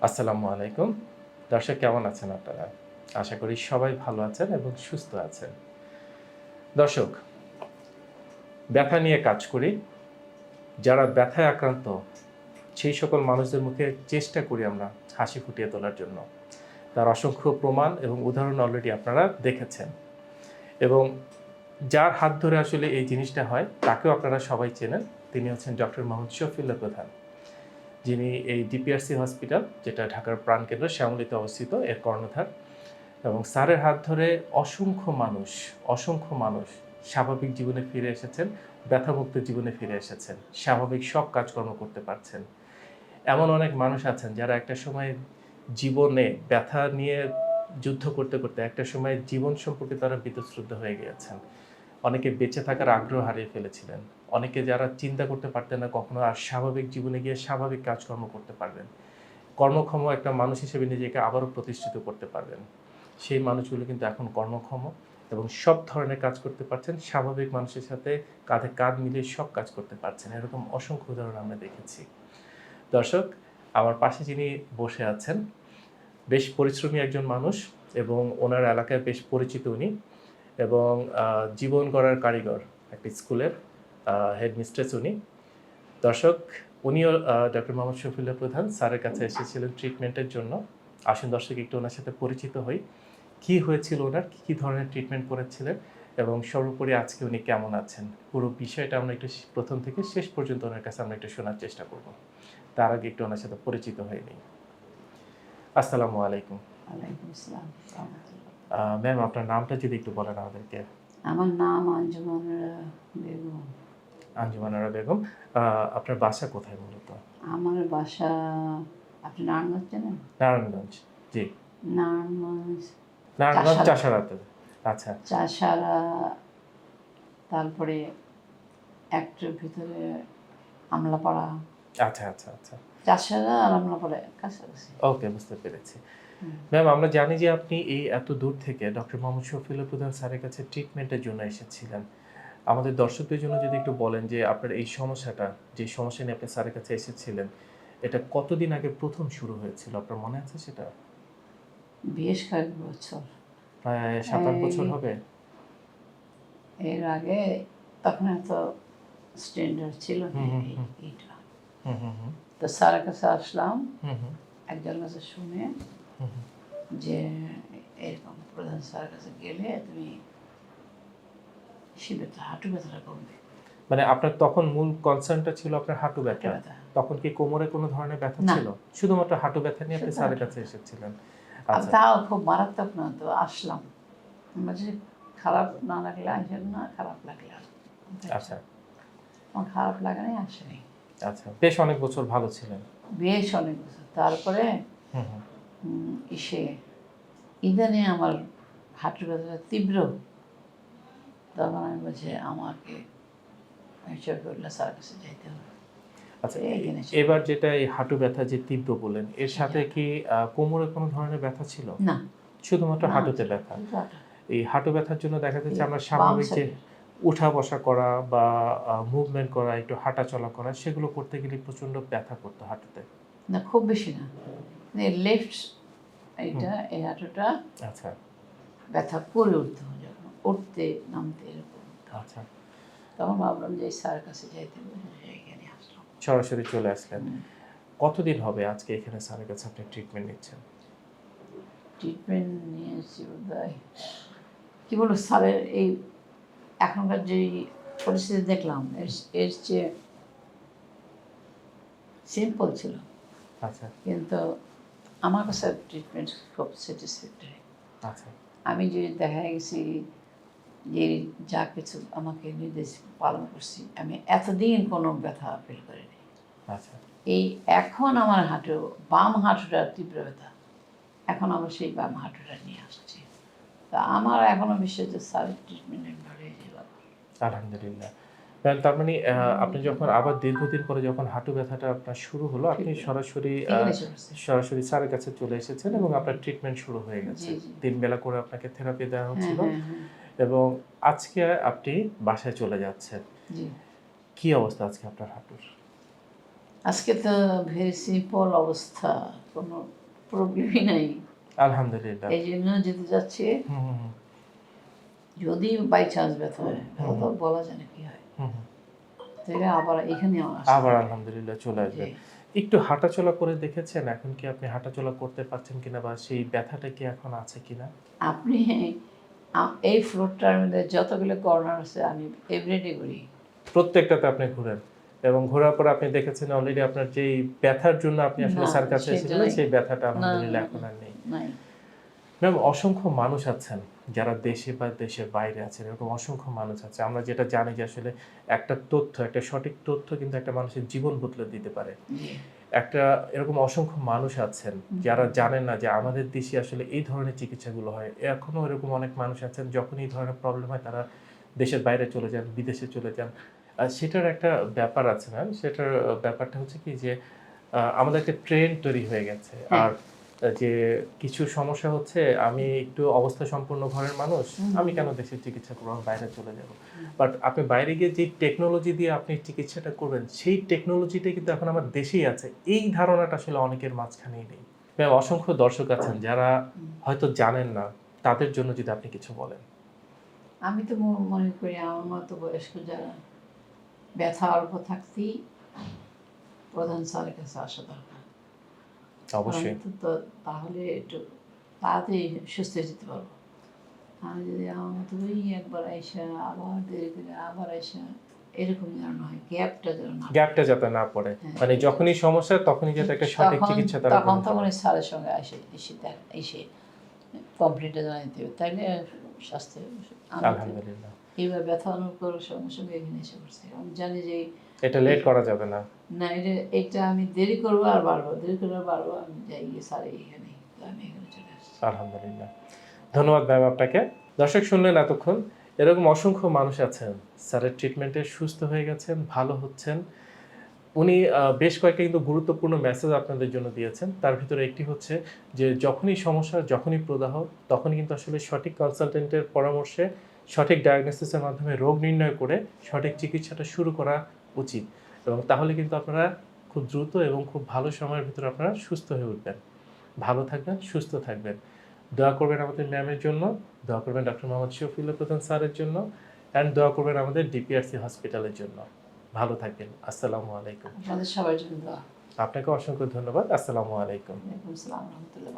আসসালামু আলাইকুম। দর্শক, কেমন আছেন আপনারা? আশা করি সবাই ভালো আছেন এবং সুস্থ আছেন। দর্শক, ব্যথা নিয়ে কাজ করি। যারা ব্যথায় আক্রান্ত, সেই সকল মানুষদের মুখে চেষ্টা করি আমরা হাসি ফুটিয়ে তোলার জন্য। তার অসংখ্য প্রমাণ এবং উদাহরণ অলরেডি আপনারা দেখেছেন। এবং যার হাত ধরে আসলে এই জিনিসটা হয়, তাকেও আপনারা সবাই চেনেন। তিনি হচ্ছেন ডক্টর মোহাম্মদ শফিউল্লাহ প্রধান। যিনি এই ডিপিআরসি হসপিটাল যেটা ঢাকার প্রাণকেন্দ্র শ্যামলিতে অবস্থিত, এর কর্ণধার। এবং স্যারের হাত ধরে অসংখ্য মানুষ অসংখ্য মানুষ স্বাভাবিক জীবনে ফিরে এসেছেন, ব্যথামুক্ত জীবনে ফিরে এসেছেন, স্বাভাবিক সব কাজকর্ম করতে পারছেন। এমন অনেক মানুষ আছেন যারা একটা সময় জীবনে ব্যথা নিয়ে যুদ্ধ করতে করতে, একটা সময় জীবন সম্পর্কে তারা বিতশ্রদ্ধ হয়ে গিয়েছেন। অনেকে বেঁচে থাকার আগ্রহ হারিয়ে ফেলেছিলেন। অনেকে যারা চিন্তা করতে পারতেন না, কখনো আর স্বাভাবিক জীবনে গিয়ে স্বাভাবিক কাজকর্ম করতে পারবেন। কর্মক্ষম একটা মানুষ হিসেবে নিজেকে আবারও প্রতিষ্ঠিত করতে পারবেন। সেই মানুষগুলো কিন্তু এখন কর্মক্ষম এবং সব ধরনের কাজ করতে পারছেন, স্বাভাবিক মানুষের সাথে কাঁধে কাঁধ মিলিয়ে সব কাজ করতে পারছেন। এরকম অসংখ্য উদাহরণ আমরা দেখেছি। দর্শক, আমার পাশে যিনি বসে আছেন, বেশ পরিশ্রমী একজন মানুষ এবং ওনার এলাকায় বেশ পরিচিত উনি এবং জীবন গড়ার কারিগর একটি স্কুলের। হেডমিস্ট্রেস উনি। দর্শক উনিও ডক্টর মোহাম্মদ শফিউল্লাহ প্রধান স্যারের কাছে এসেছিলেন ট্রিটমেন্টের জন্য। আসুন দর্শক একটু ওনার সাথে পরিচিত হই। কি হয়েছিল ওনার? কী কী ধরনের ট্রিটমেন্ট করেছিলেন? এবং সর্বোপরি আজকে উনি কেমন আছেন? পুরো বিষয়টা আমরা একটু প্রথম থেকে শেষ পর্যন্ত ওনার কাছে আমরা একটু শোনার চেষ্টা করব। তার আগে একটু ওনার সাথে পরিচিত হয়ে নিই। আসসালামু আলাইকুম। ম্যাম আপনার নামটা যদি একটু বলেন আমাদেরকে। আমার নাম আঞ্জুমান বেগম। আঞ্জুমানারা বেগম আপনার বাসা কোথায় মূলত? আমার বাসা আপনি নারায়ণগঞ্জ চেনেন? নারায়ণগঞ্জ জি। নারায়ণগঞ্জ নারায়ণগঞ্জ চাষারাতে আচ্ছা। চাষারা তারপরে একটার ভিতরে আমলাপাড়া। আচ্ছা আচ্ছা আচ্ছা। চাষারা আর আমলাপাড়া কাছাকাছি। ওকে বুঝতে পেরেছি। ম্যাম আমরা জানি যে আপনি এই এত দূর থেকে ডক্টর মোহাম্মদ শফিউল্লাহ প্রধান স্যারের কাছে ট্রিটমেন্টের জন্য এসেছিলেন। আমাদের দর্শকদের জন্য যদি একটু বলেন যে আপনার এই সমস্যাটা যে সমস্যা নিয়ে আপনি স্যারের কাছে এসেছিলেন এটা কতদিন আগে প্রথম শুরু হয়েছিল? আপনার মনে আছে সেটা? বেশ কয়েক বছর। প্রায় সাত আট বছর হবে। এর আগে তখন এত স্ট্যান্ডার্ড ছিল না। এইটা। তো স্যারের কাছে আসলাম। হুম হুম। একজনের কাছে শুনে। যে এরকম প্রধান স্যারের কাছে গেলে তুমি শিবে তো হাঁটু ব্যথাটা কমবে। মানে আপনার তখন মূল কনসার্নটা ছিল আপনার হাঁটু ব্যথা। ব্যথা। তখন কি কোমরে কোনো ধরনের ব্যথা। ছিল? শুধুমাত্র হাঁটু ব্যথা নিয়ে আপনি স্যারের কাছে এসেছিলেন। আচ্ছা। তাও খুব মারাত্মক না তো আসলাম। বলছি খারাপ না লাগলে আসেন না খারাপ লাগলে আচ্ছা। আমার খারাপ লাগে নাই আসেনি। আচ্ছা। বেশ অনেক বছর ভালো ছিলেন। বেশ অনেক বছর। তারপরে ইসে ইদানে আমার হাঁটু ব্যথাটা তীব্র। তখন আমি বলছি আমাকে শফিউল্লাহ স্যার কাছে যাইতে হবে। আচ্ছা এবার যেটা এই হাঁটু ব্যথা যে তীব্র বললেন এর সাথে কি কোমরে কোনো ধরনের ব্যথা ছিল? না। শুধুমাত্র হাঁটুতে ব্যথা। এই হাঁটু ব্যথার জন্য দেখা যাচ্ছে আমরা স্বাভাবিক যে উঠা বসা করা বা মুভমেন্ট করা একটু হাঁটা চলা করা সেগুলো করতে গেলে প্রচণ্ড ব্যথা করতো হাঁটুতে। না খুব বেশি না। লেফট এইটা এই হাঁটুটা আচ্ছা। ব্যথা করে উঠতে। উঠতে নামতে এরকম। আচ্ছা। তখন ভাবলাম যে এই স্যারের কাছে যাইতে এখানে আসলাম সরাসরি চলে আসলেন। কতদিন হবে আজকে এখানে স্যারের কাছে আপনি ট্রিটমেন্ট নিচ্ছেন? ট্রিটমেন্ট নিয়েছি বোধহয় কী বলব স্যারের এই এখনকার যে পরিস্থিতি দেখলাম এর এর চেয়ে সিম্পল ছিল। আচ্ছা। কিন্তু আমার কাছে ট্রিটমেন্ট খুব স্যাটিসফ্যাক্টরি আচ্ছা। আমি যে দেখা গেছি যে যা কিছু আমাকে নির্দেশ পালন করছি আমি এতদিন কোনো ব্যথা ফিল করিনি। আচ্ছা। এই এখন আমার হাঁটু বাম হাঁটুটা তীব্র ব্যথা এখন আমরা সেই বাম হাঁটুটা নিয়ে আসছি। তা আমার এখনও বিশ্বাস যে স্যারের ট্রিটমেন্ট আমি ভালো হয়ে যাব আলহামদুলিল্লাহ। তার মানে আপনি যখন আবার দীর্ঘদিন পরে যখন হাঁটু ব্যথাটা আপনার শুরু হলো আপনি সরাসরি। সরাসরি স্যারের কাছে চলে এসেছেন এবং আপনার ট্রিটমেন্ট শুরু হয়ে গেছে। জি, জি। বেলা করে আপনাকে থেরাপি দেওয়া হ্যাঁ হচ্ছিল। হ্যাঁ হ্যাঁ। এবং আজকে আপনি বাসায় চলে যাচ্ছেন। কি অবস্থা আজকে আপনার হাঁটুর? আজকে তো ভেরি সিম্পল অবস্থা কোনো প্রবলেমই নাই। আলহামদুলিল্লাহ। এই জন্য যেতে যাচ্ছে। যদি বাই চান্স ব্যথা হয় তো বলা যায় না কি হয়। তাহলে আবার এখানে আবার আলহামদুলিল্লাহ চলে আসবে। একটু হাঁটাচলা করে দেখেছেন এখন কি আপনি হাঁটাচলা করতে পারছেন কিনা বা সেই ব্যথাটা কি এখন আছে কিনা? আপনি এই ফ্লোরটার মধ্যে যতগুলো কর্নার আছে আমি এভরিডে করি প্রত্যেকটাতে আপনি ঘুরেন এবং ঘোরার পর আপনি দেখেছেন অলরেডি আপনার যেই ব্যথার জন্য আপনি আসলে স্যার কাছে এসেছিলেন সেই ব্যথাটা আলহামদুলিল্লাহ এখন আর নেই। ম্যাম অসংখ্য মানুষ আছেন যারা দেশে বা দেশের বাইরে আছেন এরকম অসংখ্য মানুষ আছে। আমরা যেটা জানি যে আসলে একটা তথ্য একটা সঠিক তথ্য কিন্তু একটা মানুষের জীবন বদলে দিতে পারে। একটা এরকম অসংখ্য মানুষ আছেন যারা জানেন না যে আমাদের দেশে আসলে এই ধরনের চিকিৎসাগুলো হয়। এখনও এরকম অনেক মানুষ আছেন যখন এই ধরনের প্রবলেম হয় তারা দেশের বাইরে চলে যান বিদেশে চলে যান। আর সেটার একটা ব্যাপার আছে ম্যাম সেটার ব্যাপারটা হচ্ছে কি যে আমাদের একটা ট্রেন্ড তৈরি হয়ে গেছে। আর যে কিছু সমস্যা হচ্ছে আমি একটু অবস্থা সম্পন্ন ঘরের মানুষ আমি কেন দেশের চিকিৎসা করব বাইরে চলে যাব? বাট আপনি বাইরে গিয়ে যে টেকনোলজি দিয়ে আপনি চিকিৎসাটা করবেন সেই টেকনোলজিটা কিন্তু এখন আমার দেশেই আছে। এই ধারণাটা আসলে অনেকের মাঝখানেই নেই। ম্যাম অসংখ্য দর্শক আছেন যারা হয়তো জানেন না তাদের জন্য যদি আপনি কিছু বলেন। আমি তো মনে করি আমার মতো বয়স্ক যারা ব্যথা অল্প থাকতেই প্রধান স্যারের কাছে আসা দরকার। অবশ্যই। তো তাহলে একটু তাড়াতাড়ি সুস্থ হয়ে যেতে পারব। আমি যদি আমার মতো ওই একবার আইসা আবার দেরি করে আবার আইসা এরকম যেন নয় গ্যাপটা যেন না গ্যাপটা যাতে না পড়ে। হ্যাঁ। মানে যখনই সমস্যা তখনই যাতে একটা সঠিক চিকিৎসা তারা তখন তখন স্যারের সঙ্গে এসে এসে এসে কমপ্লিটটা জানাই দেবে। তাইলে আলহামদুলিল্লাহ। ব্যথা এখানে এসে পড়ছে। আমি জানি যে এটা লেট করা যাবে না। না এটা এটা আমি দেরি করব আর বাড়বো। দেরি করব আর বাড়বো। আমি যাই গিয়ে স্যার এইখানে আমি এখানে চলে আসছি। আলহামদুলিল্লাহ। ধন্যবাদ ম্যাম আপনাকে। দর্শক শুনলেন এতক্ষণ এরকম অসংখ্য মানুষ আছেন। স্যারের ট্রিটমেন্টে সুস্থ হয়ে গেছেন ভালো হচ্ছেন। উনি বেশ কয়েকটা কিন্তু গুরুত্বপূর্ণ মেসেজ আপনাদের জন্য দিয়েছেন। তার ভিতরে একটি হচ্ছে যে, যখনই সমস্যা যখনই প্রদাহ তখনই কিন্তু আসলে সঠিক কনসালটেন্টের পরামর্শে সঠিক ডায়াগনোসিসের মাধ্যমে রোগ নির্ণয় করে সঠিক চিকিৎসাটা শুরু করা উচিত। এবং তাহলে কিন্তু আপনারা খুব দ্রুত এবং খুব ভালো সময়ের ভিতরে আপনারা সুস্থ হয়ে উঠবেন। ভালো থাকবেন, সুস্থ থাকবেন। দোয়া করবেন আমাদের ম্যামের জন্য, দোয়া করবেন ডক্টর মোহাম্মদ শফিউল্লাহ প্রধান স্যারের জন্য অ্যান্ড দোয়া করবেন আমাদের ডিপিআরসি হসপিটালের জন্য। ভালো থাকেন। আসসালামু আলাইকুম। আপনাদের সবার জন্য আপনাকে অসংখ্য ধন্যবাদ। আসসালামু আলাইকুম। আসসালাম। রহমতুল্লাহ